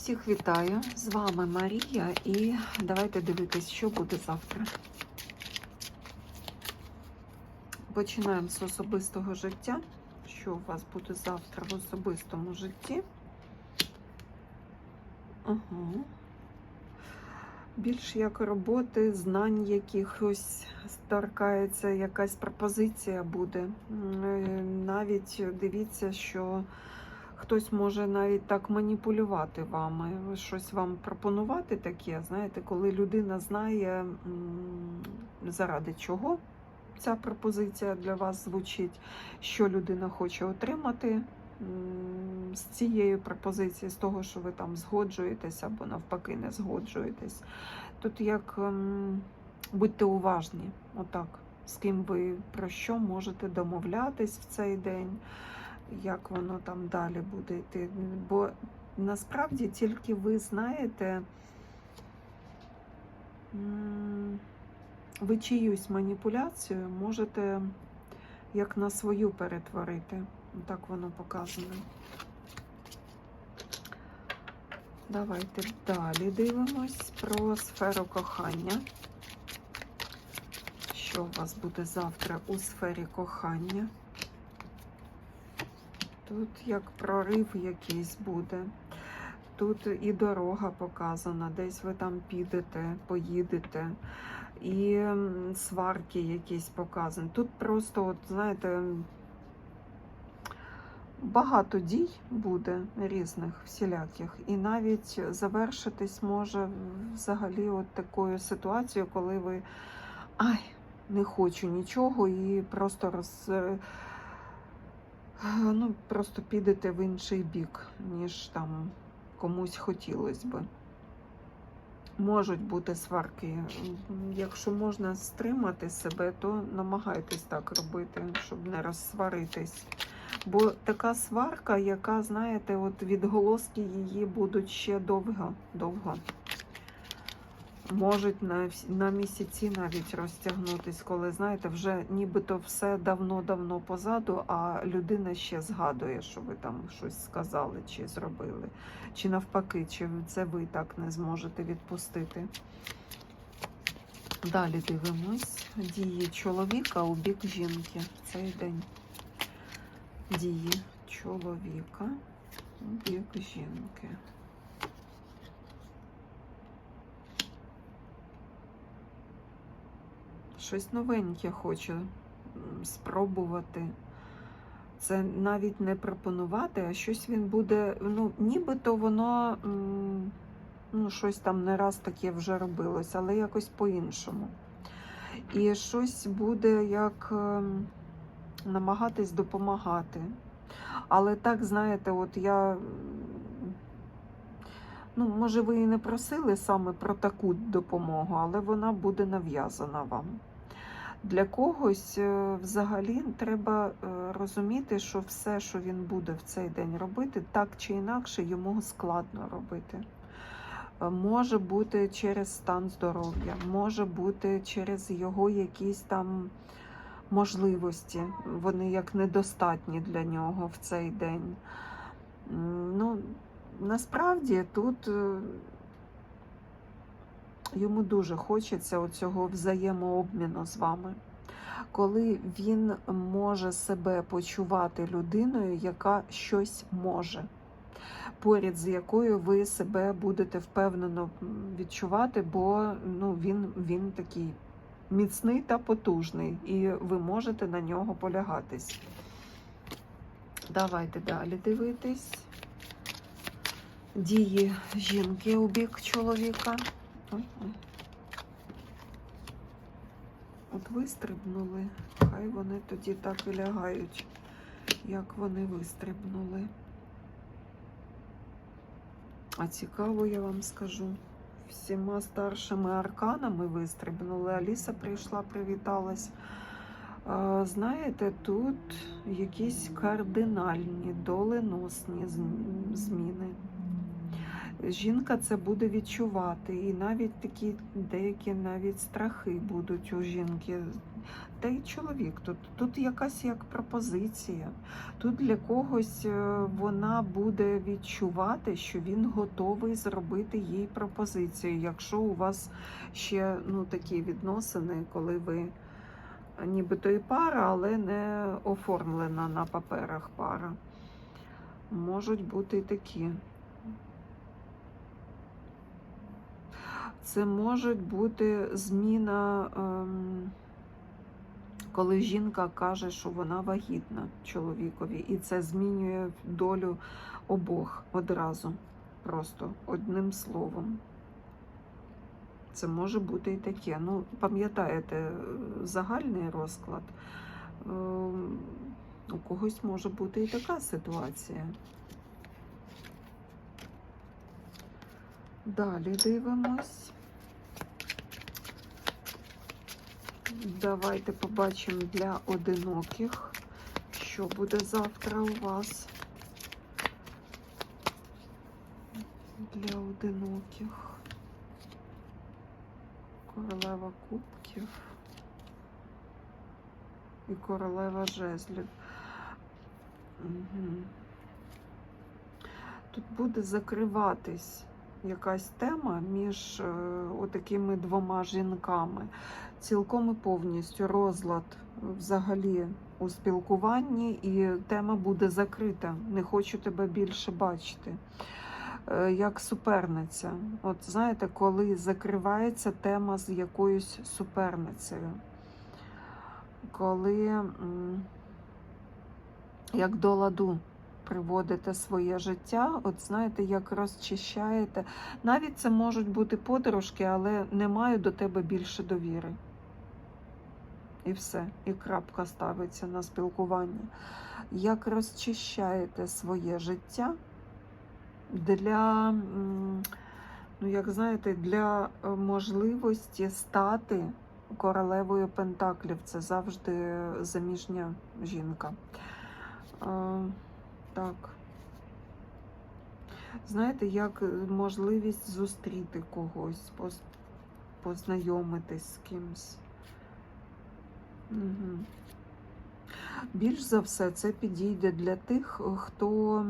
Всіх вітаю! З вами Марія, і давайте дивитись, що буде завтра. Починаємо з особистого життя. Що у вас буде завтра в особистому житті? Ага. Більш як роботи, знань якихось торкається, якась пропозиція буде. Е, Навіть дивіться, що хтось може навіть так маніпулювати вами, щось вам пропонувати таке, знаєте, коли людина знає, заради чого ця пропозиція для вас звучить, що людина хоче отримати з цієї пропозиції, з того, що ви там згоджуєтесь або навпаки не згоджуєтесь. Тут як ем, будьте уважні, отак, з ким ви про що можете домовлятись в цей день, як воно там далі буде йти. Бо насправді тільки ви знаєте, ви чиюсь маніпуляцію можете як на свою перетворити. Так воно показано. Давайте далі дивимось про сферу кохання. Що у вас буде завтра у сфері кохання? Тут як прорив якийсь буде. Тут і дорога показана, десь ви там підете, поїдете, і сварки якісь показані. Тут просто, от, знаєте, багато дій буде різних, всіляких. І навіть завершитись може взагалі от такою ситуацією, коли ви ай, не хочу нічого, і просто роз. Е, Ну, просто підете в інший бік, ніж там комусь хотілося би. Можуть бути сварки. Якщо можна стримати себе, то намагайтесь так робити, щоб не розсваритись. Бо така сварка, яка, знаєте, от відголоски її будуть ще довго, довго. Можуть на, на місяці навіть розтягнутись, коли, знаєте, вже нібито все давно-давно позаду, а людина ще згадує, що ви там щось сказали чи зробили. Чи навпаки, чи це ви так не зможете відпустити. Далі дивимось. Дії чоловіка у бік жінки цей день. Дії чоловіка у бік жінки. Щось новеньке хочу спробувати. Це навіть не пропонувати, а щось він буде, ну, нібито воно ну, щось там не раз таке вже робилось, але якось по-іншому. І щось буде як ем, намагатись допомагати. Але так, знаєте, от я. Ну, може, ви і не просили саме про таку допомогу, але вона буде нав'язана вам. Для когось е, взагалі треба е, розуміти, що все, що він буде в цей день робити, так чи інакше йому складно робити. Е, Може бути через стан здоров'я, може бути через його якісь там можливості. Вони як недостатні для нього в цей день. Ну, насправді тут йому дуже хочеться оцього взаємообміну з вами, коли він може себе почувати людиною, яка щось може, поряд з якою ви себе будете впевнено відчувати, бо ну, він, він такий міцний та потужний, і ви можете на нього полягатись. Давайте далі дивитись. Дії жінки у бік чоловіка. Ой, ой. От вистрибнули, хай вони тоді так і лягають, як вони вистрибнули. А цікаво, я вам скажу. Всіма старшими арканами вистрибнули. Аліса прийшла, привіталась. Знаєте, тут якісь кардинальні, доленосні зміни. Жінка це буде відчувати, і навіть такі деякі навіть страхи будуть у жінки Та й чоловік тут. Тут якась як пропозиція. Тут для когось е, вона буде відчувати, що він готовий зробити їй пропозицію, якщо у вас ще ну, такі відносини, коли ви нібито і пара, але не оформлена на паперах пара. Можуть бути і такі. Це може бути зміна, ем, коли жінка каже, що вона вагітна чоловікові, і це змінює долю обох одразу, просто одним словом. Це може бути і таке. Ну, пам'ятаєте, е, загальний розклад. Ем, У когось може бути і така ситуація. Далі дивимось. Давайте побачимо для одиноких, що буде завтра у вас. Для одиноких. Королева кубків і королева жезлів. Угу. Тут буде закриватись якась тема між е, отакими двома жінками. Цілком і повністю розлад взагалі у спілкуванні, і тема буде закрита. Не хочу тебе більше бачити. Е, Як суперниця. От знаєте, коли закривається тема з якоюсь суперницею, коли як до ладу приводите своє життя, от знаєте, як розчищаєте. Навіть це можуть бути подружки, але не маю до тебе більше довіри. І все, і крапка ставиться на спілкування. Як розчищаєте своє життя для, ну як знаєте, для е, можливості стати королевою Пентаклів. Це завжди заміжня жінка. Е, Так. Знаєте, як можливість зустріти когось, поз- познайомитись з кимсь. Угу. Більш за все, це підійде для тих, хто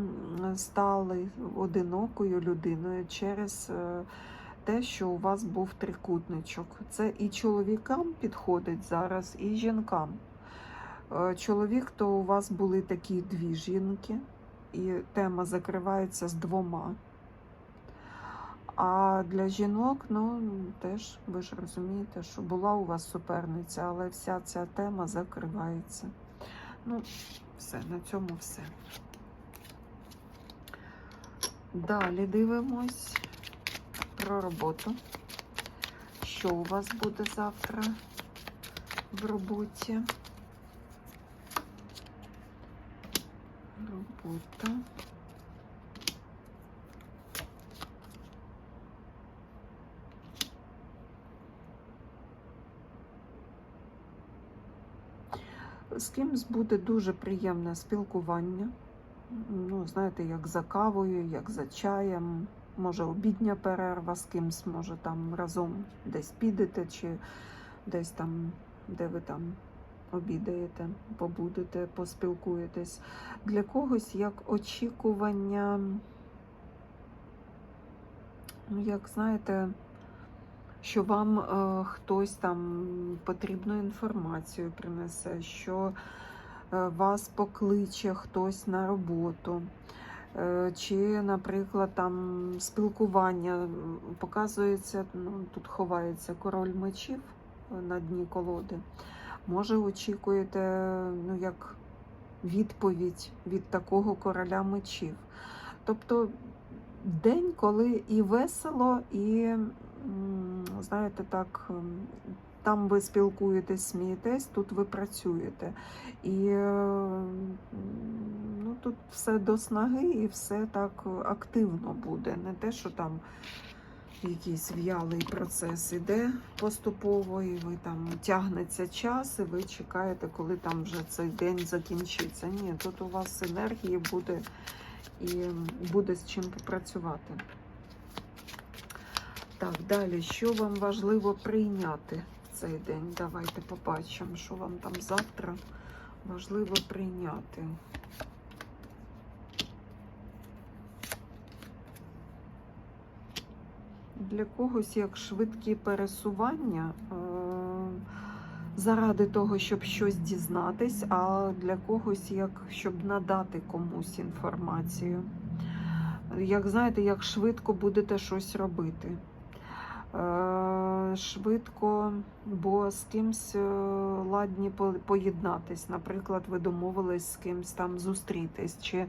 стали одинокою людиною через е, те, що у вас був трикутничок. Це і чоловікам підходить зараз, і жінкам. Е, Чоловік, то у вас були такі дві жінки, і тема закривається з двома. А для жінок, ну теж ви ж розумієте, що була у вас суперниця, але вся ця тема закривається. Ну, все, на цьому все. Далі дивимось про роботу. Що у вас буде завтра в роботі? Робота. З кимсь буде дуже приємне спілкування. Ну, знаєте, як за кавою, як за чаєм. Може, обідня перерва з кимсь, може там разом десь підете, чи десь там, де ви там обідаєте, побудете, поспілкуєтесь. Для когось як очікування, ну, як знаєте, що вам е, хтось там потрібну інформацію принесе, що е, вас покличе хтось на роботу. Е, Чи, наприклад, там спілкування показується, ну, тут ховається король мечів е, на дні колоди. Може, очікуєте ну, як відповідь від такого короля мечів. Тобто день, коли і весело, і, знаєте, так, там ви спілкуєтесь, смієтесь, тут ви працюєте. І е, ну, тут все до снаги і все так активно буде. Не те, що там якийсь в'ялий процес іде поступово, і ви там тягнеться час, і ви чекаєте, коли там вже цей день закінчиться. Ні, тут у вас енергії буде і буде з чим попрацювати. Так, далі, що вам важливо прийняти в цей день. Давайте побачимо, що вам там завтра важливо прийняти. Для когось як швидкі пересування е, заради того, щоб щось дізнатись, а для когось як щоб надати комусь інформацію. Як знаєте, як швидко будете щось робити. Е, Швидко, бо з кимсь е, ладні поєднатись. Наприклад, ви домовились з кимсь там зустрітись, чи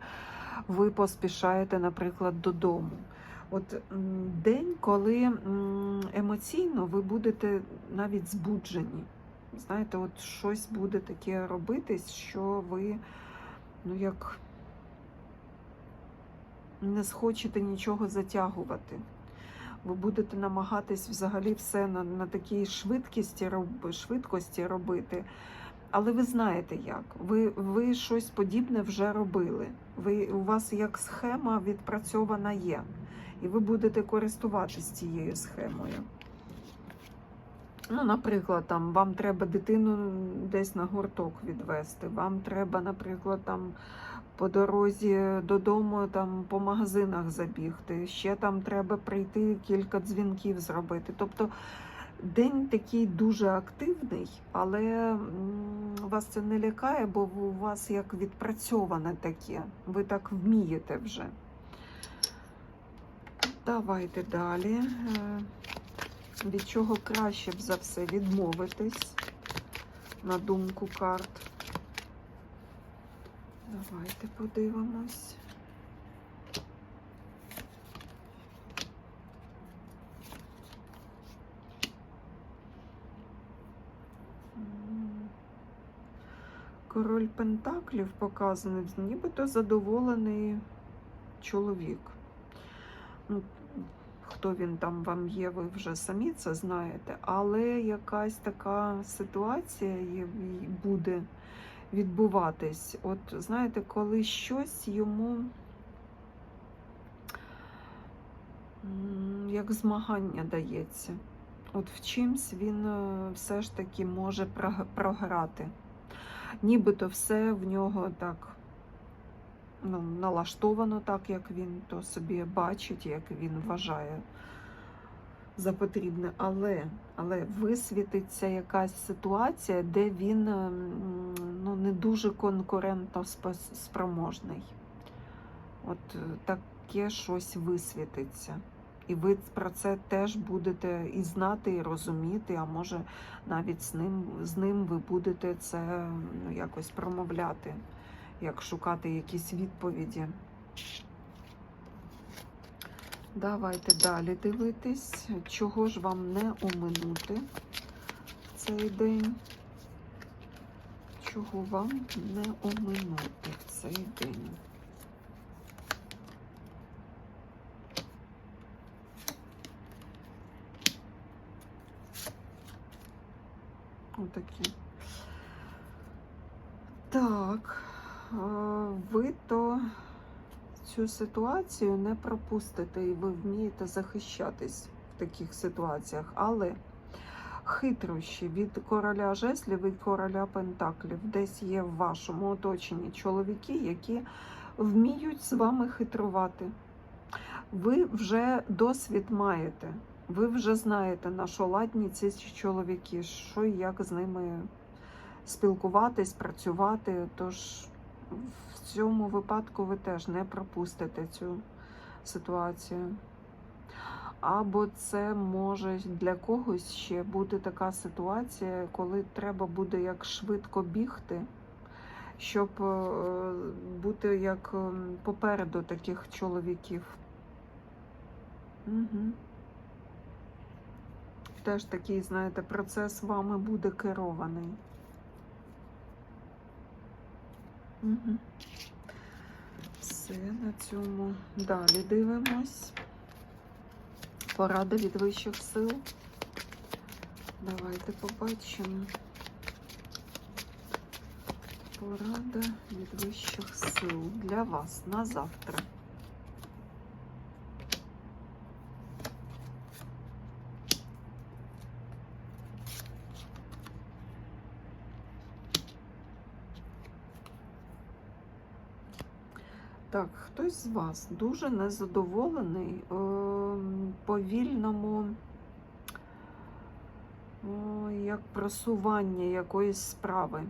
ви поспішаєте, наприклад, додому. От день, коли емоційно ви будете навіть збуджені. Знаєте, от щось буде таке робитись, що ви, ну як не схочете нічого затягувати. Ви будете намагатись взагалі все на, на такій швидкості, роб- швидкості робити. Але ви знаєте як. Ви, ви щось подібне вже робили. Ви, у вас як схема відпрацьована є. І ви будете користуватись цією схемою. Ну, наприклад, там вам треба дитину десь на гурток відвести. Вам треба, наприклад, там по дорозі додому там по магазинах забігти. Ще там треба прийти кілька дзвінків зробити. Тобто день такий дуже активний, але вас це не лякає, бо у вас як відпрацьоване таке. Ви так вмієте вже. Давайте далі. Е, Від чого краще б за все відмовитись, на думку карт. Давайте подивимось. Король Пентаклів показаний, нібито задоволений чоловік. Ну, хто він там вам є, ви вже самі це знаєте, але якась така ситуація буде відбуватись. От знаєте, коли щось йому як змагання дається. От в чимсь він е, все ж таки може програти. Нібито все в нього так ну, налаштовано так, як він то собі бачить, як він вважає за потрібне. Але, але висвітиться якась ситуація, де він ем, ну, не дуже конкурентно спроможний. От е, таке щось висвітиться. І ви про це теж будете і знати, і розуміти, а може навіть з ним, з ним ви будете це ну, якось промовляти, як шукати якісь відповіді. Давайте далі дивитись, чого ж вам не оминути в цей день. Чого вам не оминути в цей день? Отакі. Так, ви то цю ситуацію не пропустите, і ви вмієте захищатись в таких ситуаціях, але хитрощі від короля жезлів, від короля пентаклів десь є в вашому оточенні чоловіки, які вміють з вами хитрувати. Ви вже досвід маєте. Ви вже знаєте, на що ладні ці чоловіки, що і як з ними спілкуватись, працювати. Тож в цьому випадку ви теж не пропустите цю ситуацію. Або це може для когось ще бути така ситуація, коли треба буде як швидко бігти, щоб е, бути як ем, попереду таких чоловіків. Угу. Теж такий, знаєте, процес вами буде керований. Все на цьому. Далі дивимось. Порада від вищих сил. Давайте побачимо. Порада від вищих сил для вас на завтра. Так, хтось з вас дуже незадоволений е, повільному о, як просування якоїсь справи.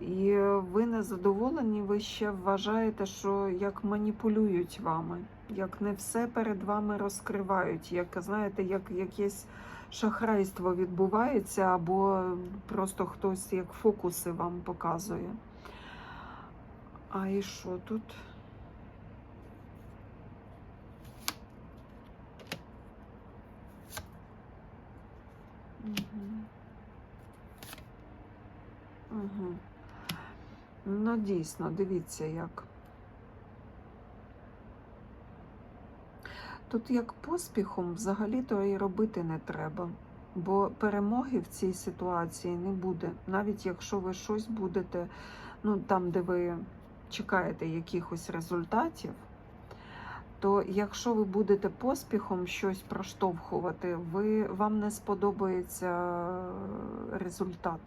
І ви незадоволені, ви ще вважаєте, що як маніпулюють вами, як не все перед вами розкривають, як знаєте, як якесь шахрайство відбувається, або просто хтось як фокуси вам показує. А і що тут? Угу. Угу. Ну, дійсно, дивіться як. Тут як поспіхом взагалі-то і робити не треба, бо перемоги в цій ситуації не буде. Навіть якщо ви щось будете, ну там, де ви чекаєте якихось результатів, то якщо ви будете поспіхом щось проштовхувати, ви, вам не сподобається результат.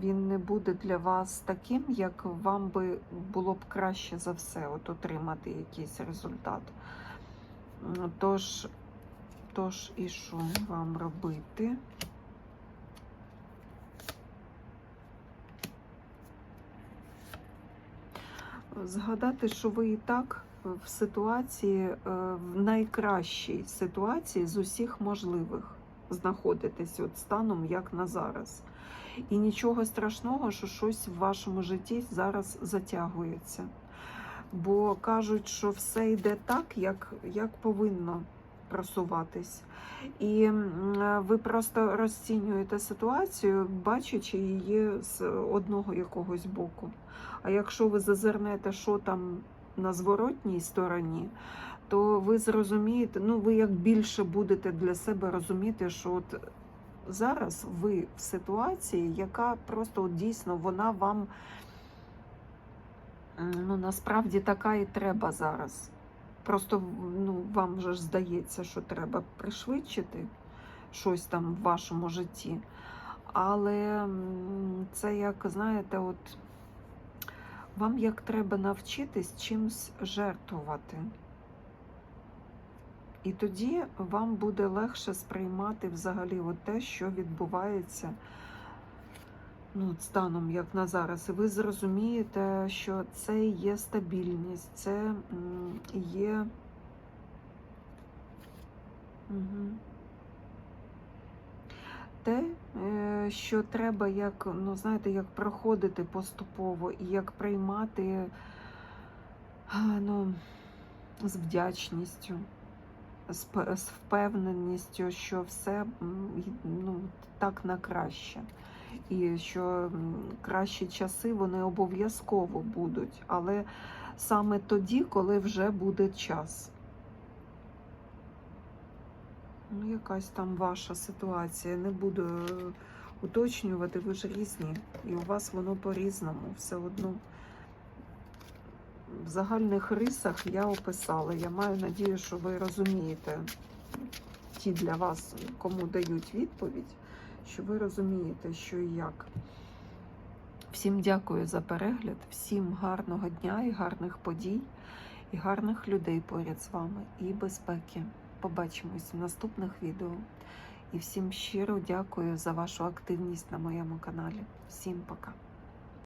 Він не буде для вас таким, як вам би було б краще за все от отримати якийсь результат. Тож, тож і що вам робити? Згадати, що ви і так в ситуації, е, в найкращій ситуації з усіх можливих знаходитесь от станом, як на зараз. І нічого страшного, що щось в вашому житті зараз затягується. Бо кажуть, що все йде так, як, як повинно просуватись. І ви просто розцінюєте ситуацію, бачачи її з одного якогось боку. А якщо ви зазирнете, що там на зворотній стороні, то ви зрозумієте, ну ви як більше будете для себе розуміти, що от зараз ви в ситуації, яка просто от дійсно вона вам ну, насправді така і треба зараз. Просто ну, вам же ж здається, що треба пришвидшити щось там в вашому житті. Але це як, знаєте, от вам як треба навчитись чимсь жертвувати. І тоді вам буде легше сприймати взагалі от те, що відбувається ну, станом, як на зараз. І ви зрозумієте, що це є стабільність, це є. Угу. Те, е, що треба як, ну, знаєте, як проходити поступово і як приймати ну, з вдячністю з з впевненістю, що все ну, так на краще. І що кращі часи вони обов'язково будуть, але саме тоді, коли вже буде час. Ну, якась там ваша ситуація. Не буду е, уточнювати, ви ж різні, і у вас воно по-різному все одно. В загальних рисах я описала. Я маю надію, що ви розумієте ті для вас, кому дають відповідь, що ви розумієте, що і як. Всім дякую за перегляд, всім гарного дня і гарних подій, і гарних людей поряд з вами, і безпеки. Побачимось в наступних відео. І всім щиро дякую за вашу активність на моєму каналі. Всім пока!